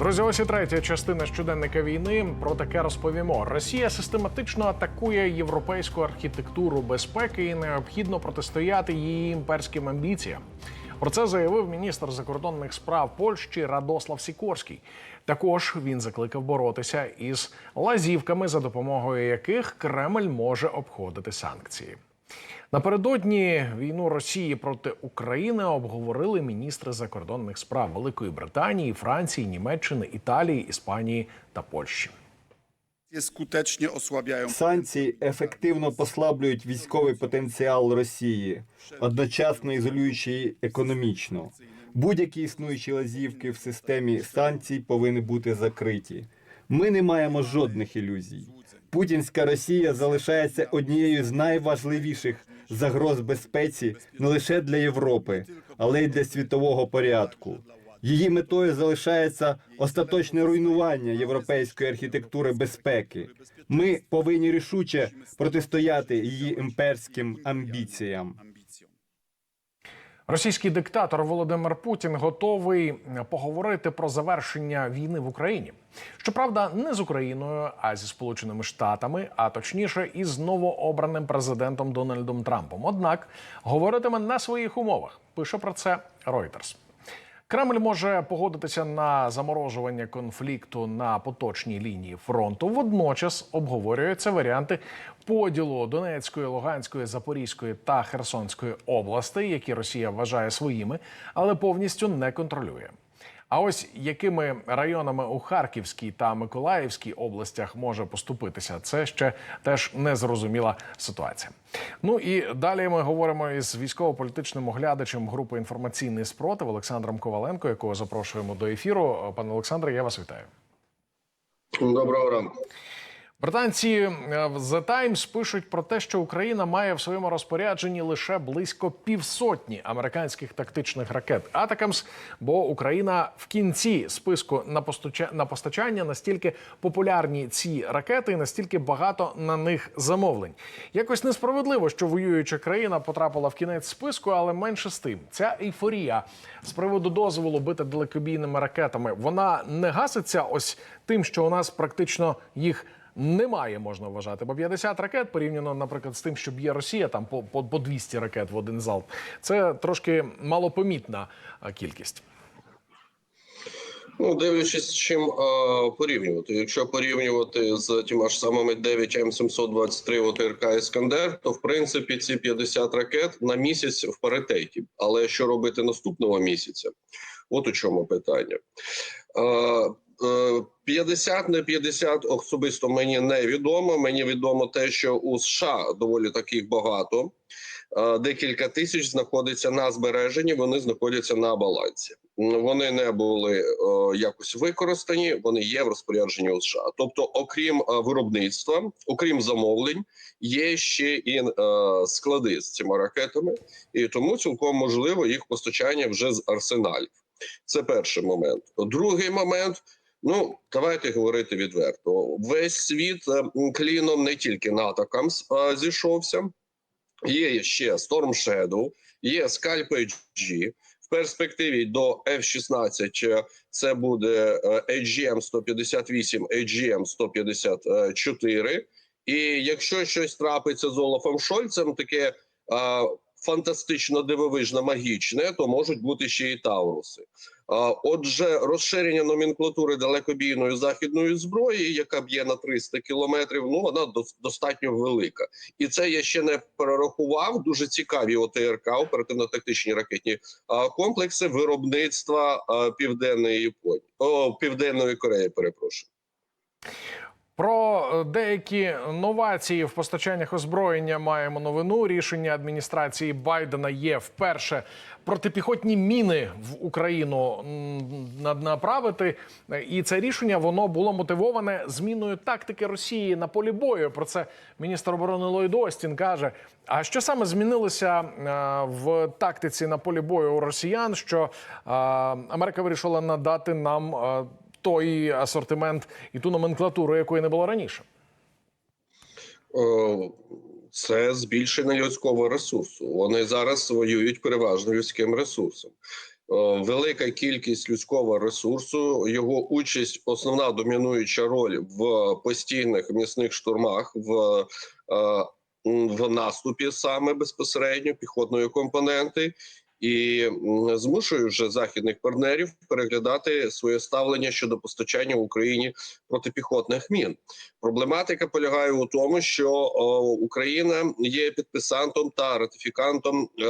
Друзі, ось і третя частина щоденника війни. Про таке розповімо. Росія систематично атакує європейську архітектуру безпеки і необхідно протистояти її імперським амбіціям. Про це заявив міністр закордонних справ Польщі Радослав Сікорський. Також він закликав боротися із лазівками, за допомогою яких Кремль може обходити санкції. Напередодні війну Росії проти України обговорили міністри закордонних справ Великої Британії, Франції, Німеччини, Італії, Іспанії та Польщі. Санкції ефективно послаблюють військовий потенціал Росії, одночасно ізолюючи її економічно. Будь-які існуючі лазівки в системі санкцій повинні бути закриті. Ми не маємо жодних ілюзій. Путінська Росія залишається однією з найважливіших загроз безпеці не лише для Європи, але й для світового порядку. Її метою залишається остаточне руйнування європейської архітектури безпеки. Ми повинні рішуче протистояти її імперським амбіціям. Російський диктатор Володимир Путін готовий поговорити про завершення війни в Україні. Щоправда, не з Україною, а зі Сполученими Штатами, а точніше із новообраним президентом Дональдом Трампом. Однак говоритиме на своїх умовах. Пише про це Reuters. Кремль може погодитися на заморожування конфлікту на поточній лінії фронту. Водночас обговорюються варіанти поділу Донецької, Луганської, Запорізької та Херсонської областей, які Росія вважає своїми, але повністю не контролює. А ось якими районами у Харківській та Миколаївській областях може поступитися, це ще теж незрозуміла ситуація. Ну і далі ми говоримо із військово-політичним оглядачем групи інформаційний спротив Олександром Коваленко, якого запрошуємо до ефіру. Пане Олександре, я вас вітаю. Доброго ранку. Британці е, The Times пишуть про те, що Україна має в своєму розпорядженні лише близько півсотні американських тактичних ракет Атакамс, бо Україна в кінці списку на постачання настільки популярні ці ракети, і настільки багато на них замовлень. Якось несправедливо, що воююча країна потрапила в кінець списку, але менше з тим. Ця ейфорія з приводу дозволу бити далекобійними ракетами вона не гаситься ось тим, що у нас практично їх немає, можна вважати, бо 50 ракет порівняно, наприклад, з тим, що б'є Росія, там по, по, по 200 ракет в один залп. Це трошки малопомітна кількість. Ну, дивлячись, з чим е, порівнювати. Якщо порівнювати з тіма ж самими 9 М723 ОТРК Іскандер, то в принципі ці 50 ракет на місяць в паритеті. Але що робити наступного місяця? От у чому питання. Е, 50 не 50 особисто мені не відомо. Мені відомо те, що у США доволі таких багато. Е, Декілька тисяч знаходиться на збереженні, вони знаходяться на балансі. Вони не були е, якось використані, вони є в розпорядженні у США. Тобто, окрім е, виробництва, окрім замовлень, є ще і е, склади з цими ракетами, і тому цілком можливо їх постачання вже з арсеналів. Це перший момент. Другий момент. Ну, давайте говорити відверто. Весь світ е, кліном не тільки натакам зійшовся. Є ще Storm Shadow, є Scalp HG. В перспективі до F-16 е, це буде е, AGM 158, AGM 154. І якщо щось трапиться з Олафом Шольцем, таке е, фантастично дивовижно магічне, то можуть бути ще і Тауруси. Отже, розширення номенклатури далекобійної західної зброї, яка б'є на 300 кілометрів, ну вона дос- достатньо велика. І це я ще не перерахував. Дуже цікаві ОТРК, оперативно-тактичні ракетні комплекси виробництва південної Японії, о, південної Кореї. Перепрошую. Про е, деякі новації в постачаннях озброєння маємо новину. Рішення адміністрації Байдена є вперше протипіхотні міни в Україну на- направити. І це рішення воно було мотивоване зміною тактики Росії на полі бою. Про це міністр оборони Ллойд Остін каже. А що саме змінилося е, в тактиці на полі бою у росіян? Що е, Америка вирішила надати нам. Е, той асортимент і ту номенклатуру, якої не було раніше. Е, Це збільшення людського ресурсу. Вони зараз воюють переважно людським ресурсом. велика кількість людського ресурсу, його участь, основна домінуюча роль в постійних м'ясних штурмах, в, е, в наступі саме безпосередньо піхотної компоненти. І змушує вже західних партнерів переглядати своє ставлення щодо постачання в Україні протипіхотних мін. Проблематика полягає у тому, що Україна є підписантом та ратифікантом е,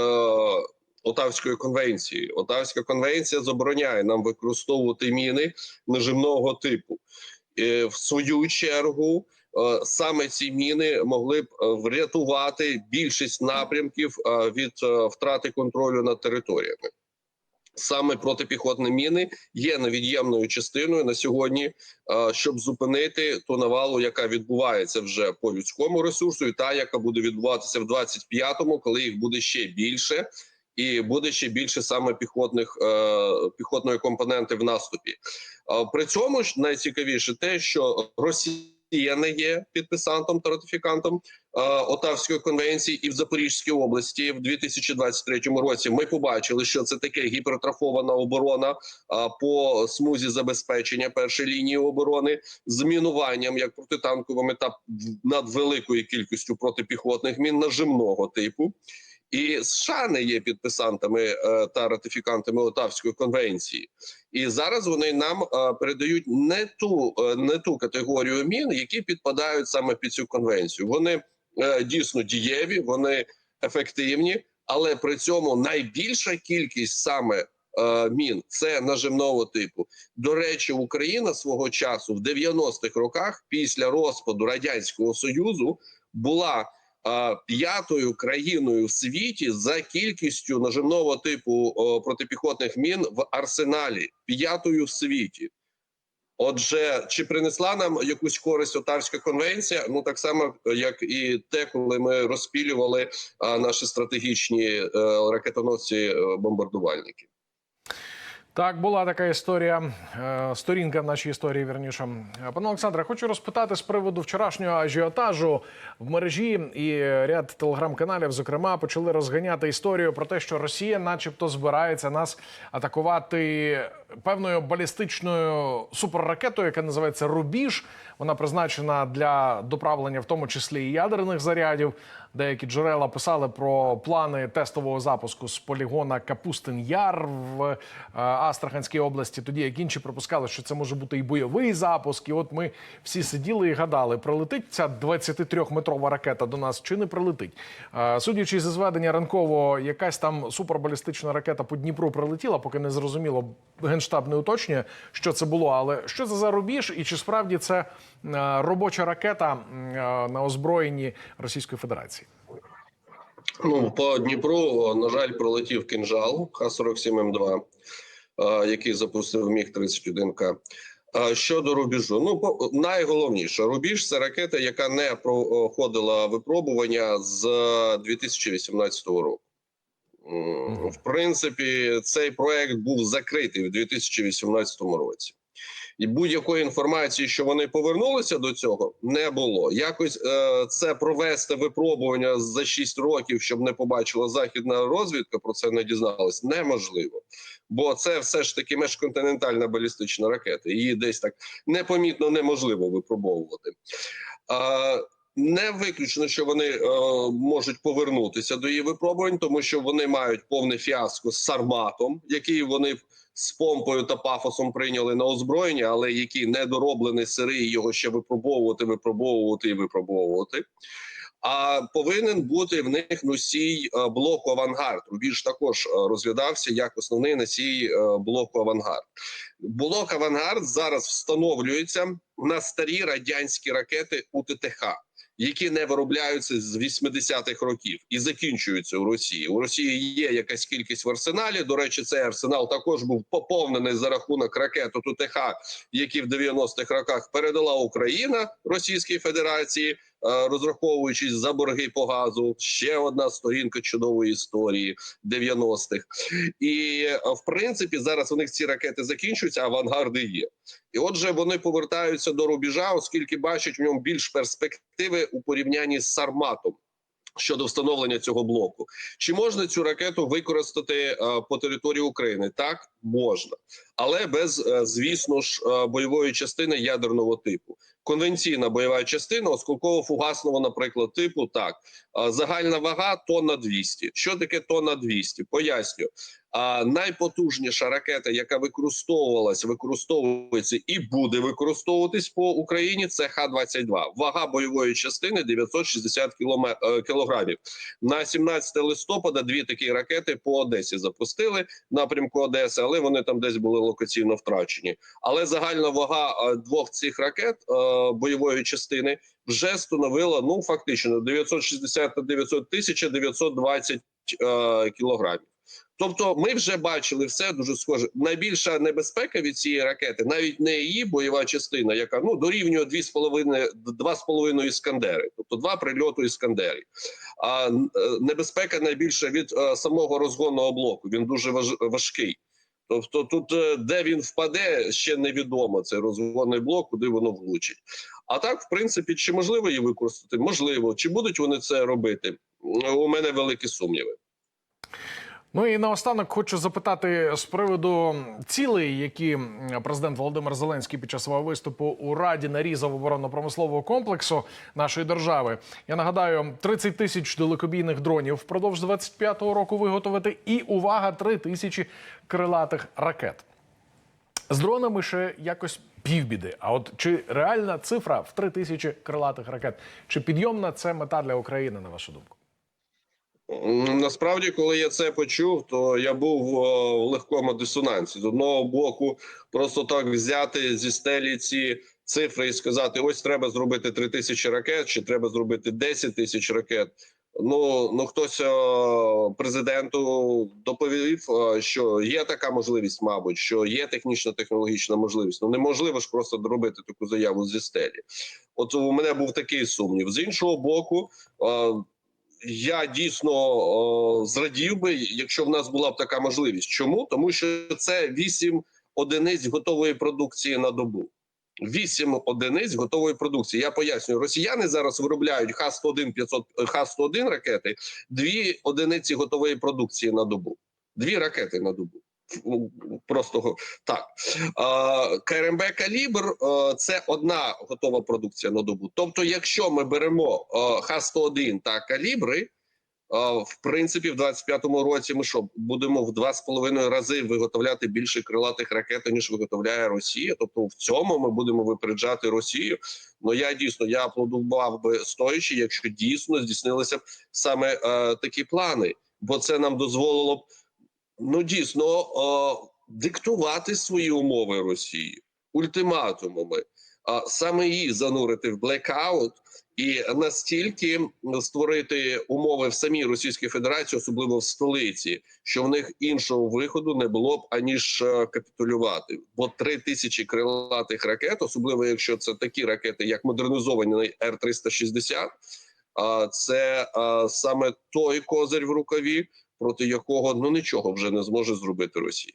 Отавської конвенції. Отавська конвенція забороняє нам використовувати міни наживного типу. Е, в свою чергу. Е, Саме ці міни могли б е, врятувати більшість напрямків е, від втрати контролю над територіями. Саме протипіхотні міни є невід'ємною частиною на сьогодні, щоб зупинити ту навалу, яка відбувається вже по людському ресурсу, і та, яка буде відбуватися в 25-му, коли їх буде ще більше, і буде ще більше саме піхотних піхотної компоненти в наступі. При цьому ж найцікавіше те, що Росія не є підписантом та ратифікантом е, Отавської конвенції, і в Запорізькій області в 2023 році ми побачили, що це таке гіпертрофована оборона а, по смузі забезпечення першої лінії оборони з мінуванням як протитанковими та над великою кількістю протипіхотних мін нажимного типу. І США не є підписантами е, та ратифікантами Отавської конвенції, і зараз вони нам е, передають не ту е, не ту категорію мін, які підпадають саме під цю конвенцію. Вони дійсно дієві, вони ефективні, але при цьому найбільша кількість саме мін це нажимного типу. До речі, Україна свого часу в 90-х роках, після розпаду радянського союзу, була п'ятою країною в світі за кількістю нажимного типу протипіхотних мін в арсеналі. П'ятою в світі. Отже, чи принесла нам якусь користь Отавська конвенція? Ну так само, як і те, коли ми розпілювали наші стратегічні е, ракетоносці е, бомбардувальники. Так, була така історія, е, сторінка в нашій історії. Вірніше, пане Олександре, хочу розпитати з приводу вчорашнього ажіотажу в мережі і ряд телеграм-каналів, зокрема, почали розганяти історію про те, що Росія, начебто, збирається нас атакувати певною балістичною суперракетою, яка називається Рубіж. Вона призначена для доправлення, в тому числі і ядерних зарядів. Деякі джерела писали про плани тестового запуску з полігона Капустин Яр в е, Астраханській області. Тоді як інші припускали, що це може бути і бойовий запуск. І от ми всі сиділи і гадали, прилетить ця 23-метрова ракета до нас чи не прилетить. Е, Судячи зі зведення ранкового, якась там супербалістична ракета по Дніпру прилетіла, поки не зрозуміло. Генштаб не уточнює, що це було. Але що це за рубіж, і чи справді це е, робоча ракета е, на озброєнні Російської Федерації? Ну по Дніпру, на жаль, пролетів кинжал Х-47М2, е, який запустив Міг 31 к Е, Щодо рубіжу, ну найголовніше, рубіж це ракета, яка не проходила випробування з 2018 року. В принципі, цей проект був закритий в 2018 році. І будь-якої інформації, що вони повернулися до цього, не було. Якось е, це провести випробування за 6 років, щоб не побачила західна розвідка. Про це не дізналась. Неможливо, бо це все ж таки межконтинентальна балістична ракета. Її десь так непомітно неможливо випробовувати. Е, не виключно, що вони е, можуть повернутися до її випробувань, тому що вони мають повне фіаско з Сарматом, який вони з помпою та пафосом прийняли на озброєння, але який недороблений сирий, його ще випробовувати, випробовувати і випробовувати. А повинен бути в них носій е, блоку авангард. Рубіж також е, розглядався як основний носій е, блоку авангард. Блок авангард зараз встановлюється на старі радянські ракети УТТХ які не виробляються з 80-х років і закінчуються у Росії. У Росії є якась кількість в арсеналі. До речі, цей арсенал також був поповнений за рахунок ракет ТТХ, які в 90-х роках передала Україна Російській Федерації, розраховуючись за борги по газу. Ще одна сторінка чудової історії 90-х. І е, в принципі зараз у них ці ракети закінчуються, а авангарди є. І отже, вони повертаються до рубежа, оскільки бачать в ньому більш перспективи у порівнянні з Сарматом. Щодо встановлення цього блоку, чи можна цю ракету використати е, по території України? Так, можна, але без, е, звісно ж, е, бойової частини ядерного типу. Конвенційна бойова частина осколково-фугасного, наприклад, типу так. Загальна вага тонна 200. Що таке тонна 200? Поясню. А найпотужніша ракета, яка використовувалася, використовується і буде використовуватись по Україні, це Х-22. Вага бойової частини 960 кіломе- е, кілограмів. На 17 листопада дві такі ракети по Одесі запустили напрямку Одеси, але вони там десь були локаційно втрачені. Але загальна вага е, двох цих ракет е, бойової частини вже становила ну фактично 960 та 900 тисяч 920 е, кілограмів. Тобто, ми вже бачили все дуже схоже. Найбільша небезпека від цієї ракети, навіть не її бойова частина, яка ну дорівнює 2,5 2,5 іскандери, тобто два прильоту іскандерів. А е, небезпека найбільша від е, самого розгонного блоку. Він дуже важ, важкий. Тобто, тут е, де він впаде, ще невідомо. Це розгонний блок, куди воно влучить. А так, в принципі, чи можливо її використати? Можливо, чи будуть вони це робити? У мене великі сумніви. Ну і наостанок хочу запитати з приводу цілей, які президент Володимир Зеленський під час свого виступу у Раді нарізав оборонно-промислового комплексу нашої держави. Я нагадаю, 30 тисяч далекобійних дронів впродовж 25-го року виготовити, і увага, 3 тисячі крилатих ракет. З дронами ще якось півбіди. А от чи реальна цифра в 3 тисячі крилатих ракет? Чи підйомна це мета для України, на вашу думку? Насправді, коли я це почув, то я був в легкому дисонансі. З одного боку, просто так взяти зі стелі ці цифри і сказати: ось треба зробити 3 тисячі ракет, чи треба зробити 10 тисяч ракет. Ну ну хтось о, президенту доповів, о, що є така можливість, мабуть, що є технічна технологічна можливість. Ну неможливо ж просто робити таку заяву зі стелі. От у мене був такий сумнів. З іншого боку. Я дійсно о, зрадів би, якщо в нас була б така можливість. Чому? Тому що це 8 одиниць готової продукції на добу. 8 одиниць готової продукції. Я пояснюю, росіяни зараз виробляють Х-101 500 Х-101 ракети, дві одиниці готової продукції на добу. Дві ракети на добу. Ну, Просто так. КРМБ Калібр е, це одна готова продукція на добу. Тобто, якщо ми беремо е, Х-101 та калібри, е, в принципі, в 25-му році ми що будемо в два з половиною рази виготовляти більше крилатих ракет, ніж виготовляє Росія. Тобто, в цьому ми будемо випереджати Росію. Ну я дійсно я аплодував би стоячи, якщо дійсно здійснилися б саме е, такі плани, бо це нам дозволило б ну дійсно е, диктувати свої умови Росії ультиматумами, а саме її занурити в блекаут і настільки створити умови в самій Російській Федерації, особливо в столиці, що в них іншого виходу не було б аніж е, капітулювати. Бо три тисячі крилатих ракет, особливо якщо це такі ракети, як модернізований Р 360 а це саме той козир в рукаві, проти якого ну нічого вже не зможе зробити Росія.